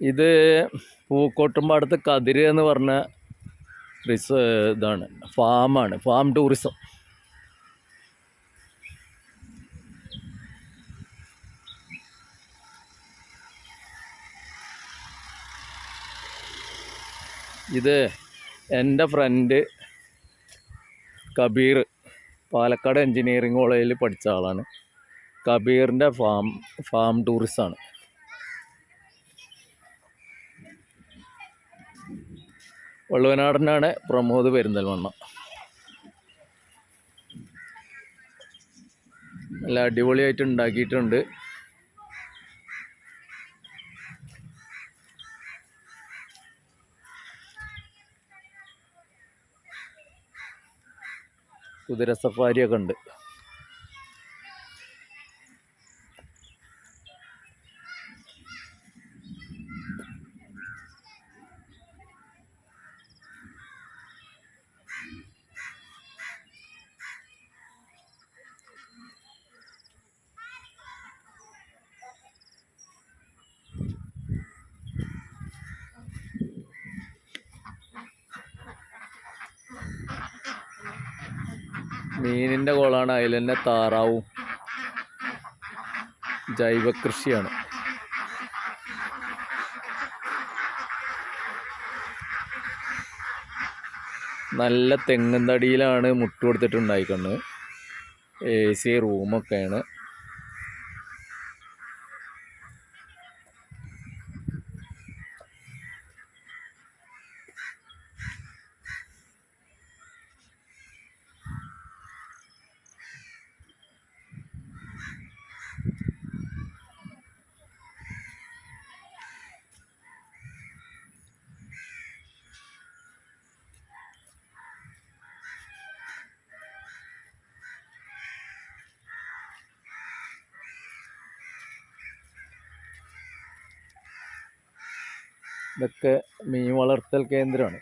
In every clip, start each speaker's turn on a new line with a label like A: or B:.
A: ഇത് പൂക്കോട്ടുംപാടത്ത് കതിര് എന്ന് പറഞ്ഞ റിസ ഇതാണ്. ഫാമാണ്. Farm tourism. ഇത് എന്റെ ഫ്രണ്ട് കബീർ പാലക്കാട് എൻജിനീയറിംഗ് കോളേജിൽ പഠിച്ച ആളാണ്. കബീറിന്റെ ഫാം ഫാം ടൂറിസമാണ് വള്ളുവനാടനാണ് പ്രമോദ് പെരിന്തൽമണ്ണ. നല്ല അടിപൊളിയായിട്ട് ഉണ്ടാക്കിയിട്ടുണ്ട്. കുതിര സഫാരിയൊക്കെ ഉണ്ട്. മീനിന്റെ കുളമാണ് അതിൽ തന്നെ താറാവും. ജൈവ കൃഷിയാണ്. നല്ല തെങ്ങും തടിയിലാണ് മുട്ട് കൊടുത്തിട്ടുണ്ടായിക്കൊണ്ട് എ സി റൂമൊക്കെയാണ്. ഇതൊക്കെ മീൻ വളർത്തൽ കേന്ദ്രമാണ്.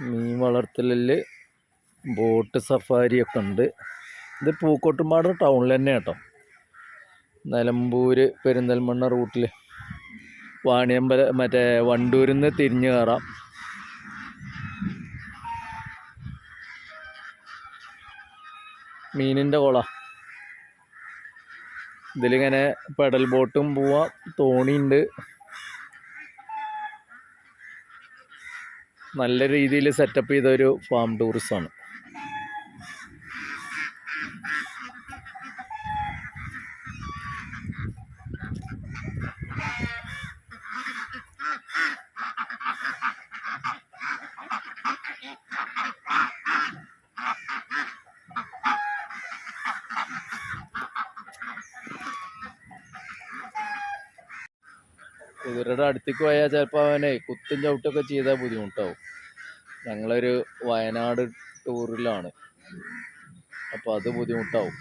A: മീൻ വളർത്തലിൽ ബോട്ട് സഫാരിയൊക്കെ ഉണ്ട്. ഇത് പൂക്കോട്ടുംപാട് ടൗണിൽ തന്നെ കേട്ടോ. നിലമ്പൂർ പെരിന്തൽമണ്ണ റൂട്ടിൽ വാണിയമ്പല മറ്റേ വണ്ടൂരിൽ നിന്ന് തിരിഞ്ഞു കയറാം. മീനിന്റെ കുള. ഇതിലിങ്ങനെ പെഡൽ ബോട്ടും പോവാം. തോണിയുണ്ട്. നല്ല രീതിയിൽ സെറ്റപ്പ് ചെയ്ത ഒരു ഫാം ടൂറിസമാണ് കുതിരയുടെ അടുത്തേക്ക് പോയാൽ ചിലപ്പോൾ അവനെ കുത്തും ചവിട്ടൊക്കെ ചെയ്താൽ ബുദ്ധിമുട്ടാവും. ഞങ്ങളൊരു വയനാട് ടൂറിലാണ്. അപ്പോൾ അത് ബുദ്ധിമുട്ടാവും.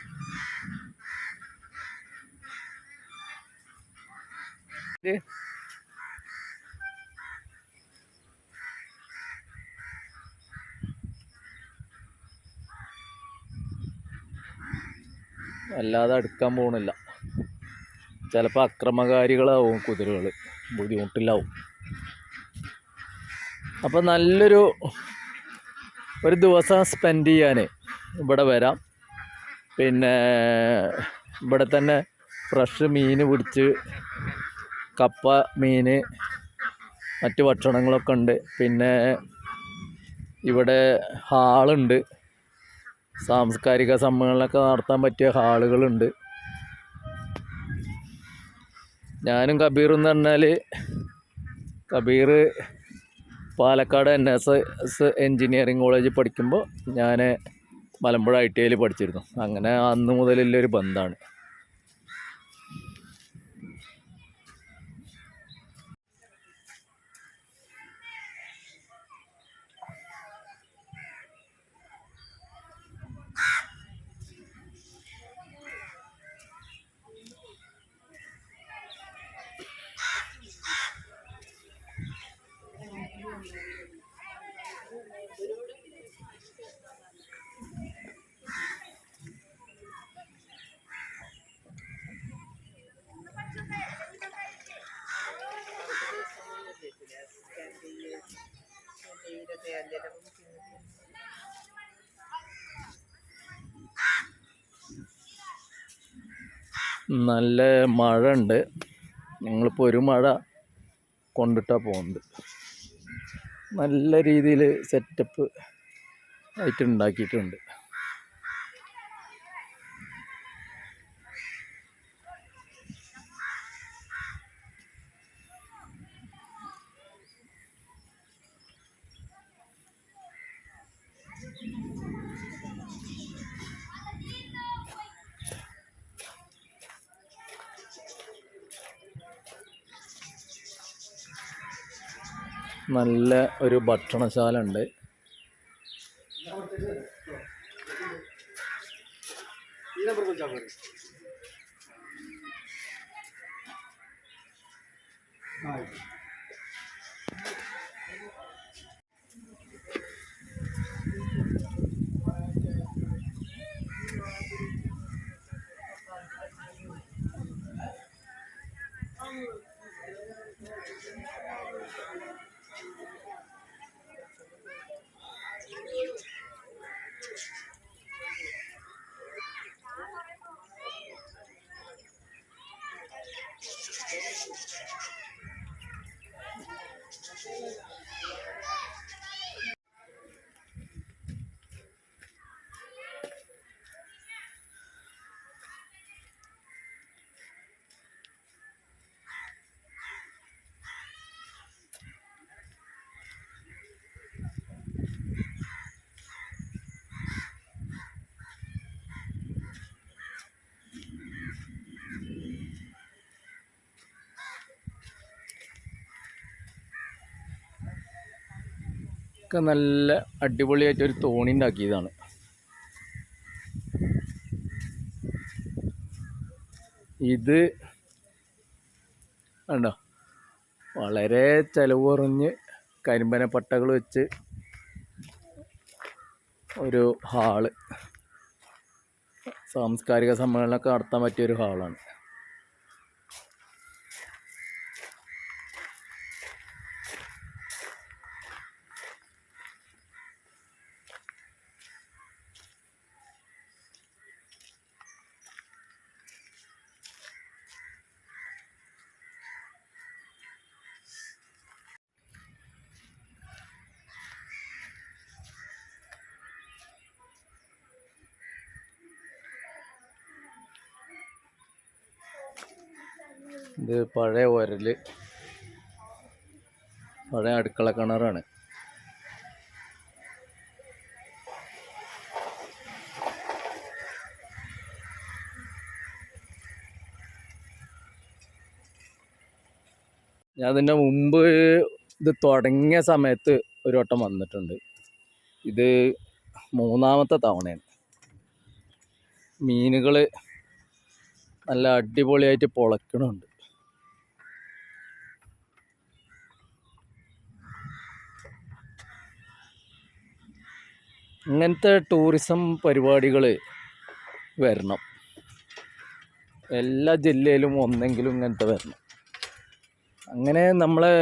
A: അല്ലാതെ അടുക്കാൻ പോണില്ല. ചിലപ്പോൾ അക്രമകാരികളാവും കുതിരകൾ ബുദ്ധിമുട്ടിലാവും. അപ്പോൾ നല്ലൊരു ഒരു ദിവസം സ്പെൻഡ് ചെയ്യാൻ ഇവിടെ വരാം. പിന്നെ ഇവിടെ തന്നെ ഫ്രഷ് മീൻ പിടിച്ച് കപ്പ മീൻ മറ്റ് ഭക്ഷണങ്ങളൊക്കെ ഉണ്ട്. പിന്നെ ഇവിടെ ഹാളുണ്ട്. സാംസ്കാരിക സമ്മേളനമൊക്കെ നടത്താൻ പറ്റിയ ഹാളുകളുണ്ട്. ഞാനും കബീർ എന്ന് പറഞ്ഞാൽ Kabir Palakkad N S S engineering കോളേജിൽ പഠിക്കുമ്പോൾ ഞാൻ മലമ്പുഴ ഐ ടി ഐയിൽ പഠിച്ചിരുന്നു. അങ്ങനെ അന്ന് മുതലുള്ളൊരു ബന്ധമാണ് നല്ല മഴ ഉണ്ട് ഞങ്ങളിപ്പോൾ ഒരു മഴ കൊണ്ടിട്ടാണ് പോകുന്നത് നല്ല രീതിയിൽ സെറ്റപ്പ് ആയിട്ട് ഉണ്ടാക്കിയിട്ടുണ്ട്. നല്ല ഒരു ഭക്ഷണശാല ഉണ്ട് ഒക്കെ നല്ല അടിപൊളിയായിട്ട് ഒരു തോണി ഉണ്ടാക്കിയതാണ്. ഇത് കണ്ടോ? വളരെ ചിലവ് കുറഞ്ഞ് കരിമ്പന പട്ടകൾ വെച്ച് ഒരു ഹാൾ. സാംസ്കാരിക സമ്മേളനമൊക്കെ നടത്താൻ പറ്റിയ ഒരു ഹാളാണ്. ഇത് പഴയ ഉരൽ പഴയ അടുക്കള കിണറാണ്. ഞാൻ അതിന്റെ മുമ്പ് ഇത് തുടങ്ങിയ സമയത്ത് ഒരു വട്ടം വന്നിട്ടുണ്ട്. ഇത് മൂന്നാമത്തെ തവണയാണ്. മീനുകൾ നല്ല അടിപൊളിയായിട്ട് പൊളക്കണുണ്ട്. ഇങ്ങനത്തെ ടൂറിസം പരിപാടികൾ വരണം. എല്ലാ ജില്ലയിലും ഒന്നെങ്കിലും ഇങ്ങനത്തെ വരണം. അങ്ങനെ നമ്മളെ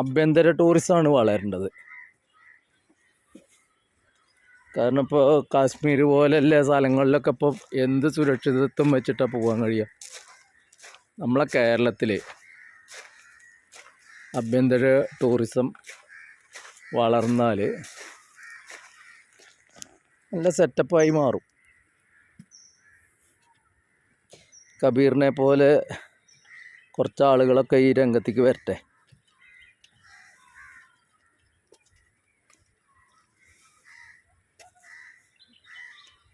A: ആഭ്യന്തര ടൂറിസമാണ് വളരേണ്ടത്. കാരണം ഇപ്പോൾ കാശ്മീർ പോലെയുള്ള സ്ഥലങ്ങളിലൊക്കെ ഇപ്പോൾ എന്ത് സുരക്ഷിതത്വം വെച്ചിട്ടാണ് പോകാൻ കഴിയുക നമ്മളെ കേരളത്തിൽ ആഭ്യന്തര ടൂറിസം വളർന്നാൽ നല്ല സെറ്റപ്പായി മാറും. കബീറിനെ പോലെ കുറച്ച് ആളുകളൊക്കെ ഈ രംഗത്തേക്ക് വരട്ടെ.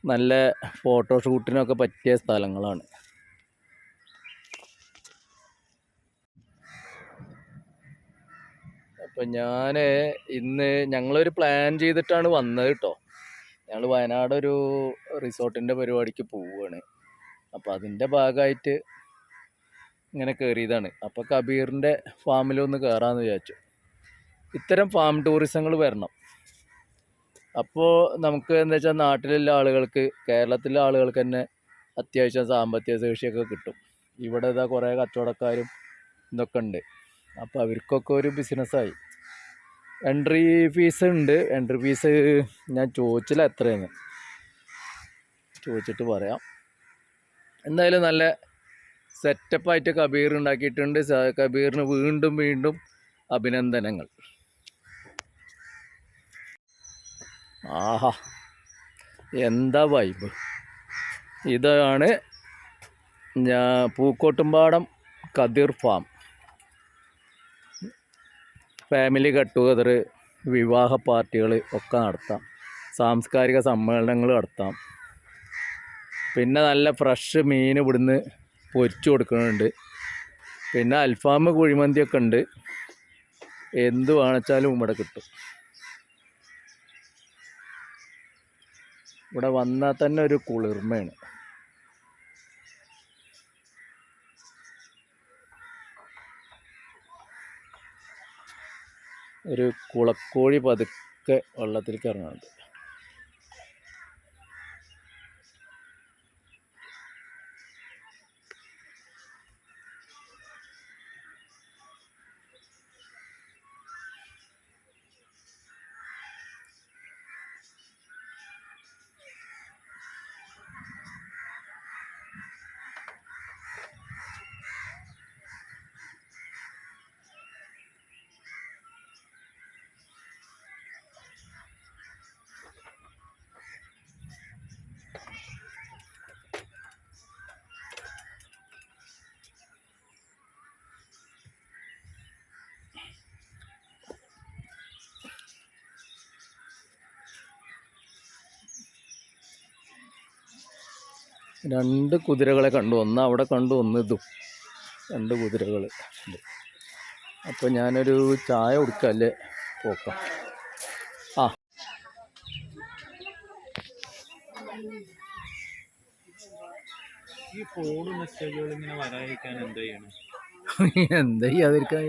A: നല്ല ഫോട്ടോഷൂട്ടിനൊക്കെ പറ്റിയ സ്ഥലങ്ങളാണ്. അപ്പം ഞാൻ ഇന്ന് ഞങ്ങളൊരു പ്ലാൻ ചെയ്തിട്ടാണ് വന്നത് കേട്ടോ ഞങ്ങൾ വയനാട് ഒരു റിസോർട്ടിന്റെ പരിപാടിക്ക് പോവുകയാണ് അപ്പോൾ അതിന്റെ ഭാഗമായിട്ട് ഇങ്ങനെ കയറിയതാണ് അപ്പോൾ കബീറിന്റെ ഫാമിലൊന്ന് കയറാമെന്ന് വിചാരിച്ചു. ഇത്തരം ഫാം ടൂറിസങ്ങൾ വരണം. അപ്പോൾ നമുക്ക് എന്താ വെച്ചാൽ നാട്ടിലുള്ള ആളുകൾക്ക് കേരളത്തിലെ ആളുകൾക്ക് തന്നെ അത്യാവശ്യം സാമ്പത്തിക ശേഷിയൊക്കെ കിട്ടും. ഇവിടെ ഇതാ കുറേ കച്ചവടക്കാരും ഇതൊക്കെ ഉണ്ട്. അപ്പോൾ അവർക്കൊക്കെ ഒരു ബിസിനസ്സായി എൻട്രി ഫീസ് ഉണ്ട്. എൻട്രി ഫീസ് ഞാൻ ചോദിച്ചില്ല എത്രയെന്ന്. ചോദിച്ചിട്ട് പറയാം. എന്തായാലും നല്ല സെറ്റപ്പായിട്ട് കബീർ ഉണ്ടാക്കിയിട്ടുണ്ട്. കബീറിന് വീണ്ടും വീണ്ടും അഭിനന്ദനങ്ങൾ. ആഹാ. എന്താ വൈബ് ഇതാണ് ഞാൻ പൂക്കോട്ടുംപാടം കതിർ ഫാം ഫാമിലി ഗെറ്റ് ടുഗദർ വിവാഹ പാർട്ടികൾ ഒക്കെ നടത്താം. സാംസ്കാരിക സമ്മേളനങ്ങൾ നടത്താം. പിന്നെ നല്ല ഫ്രഷ് മീൻ ഇവിടുന്ന് പൊരിച്ചു കൊടുക്കുന്നുണ്ട്. പിന്നെ അൽഫാം കുഴിമന്തിയൊക്കെ ഉണ്ട്. എന്ത് വേണച്ചാലും ഇവിടെ കിട്ടും. ഇവിടെ വന്നാൽ തന്നെ ഒരു കുളിർമയാണ്. ഒരു കുളക്കോഴി പതുക്കെ വെള്ളത്തിലേക്ക് ഇറങ്ങുന്നുണ്ട് രണ്ട് കുതിരകളെ കണ്ടു. ഒന്ന് അവിടെ കണ്ടു ഒന്ന് ഇതും. രണ്ട് കുതിരകൾ ഉണ്ട് അപ്പോൾ ഞാനൊരു ചായ കൊടുക്കല്ലേ പോക്കാം. ആ.
B: ഈ ഫോൺ മെസ്സേജുകൾ ഇങ്ങനെ വരാതിരിക്കാൻ എന്താ ചെയ്യണം?
A: എന്താ ചെയ്യാതിരിക്കാൻ?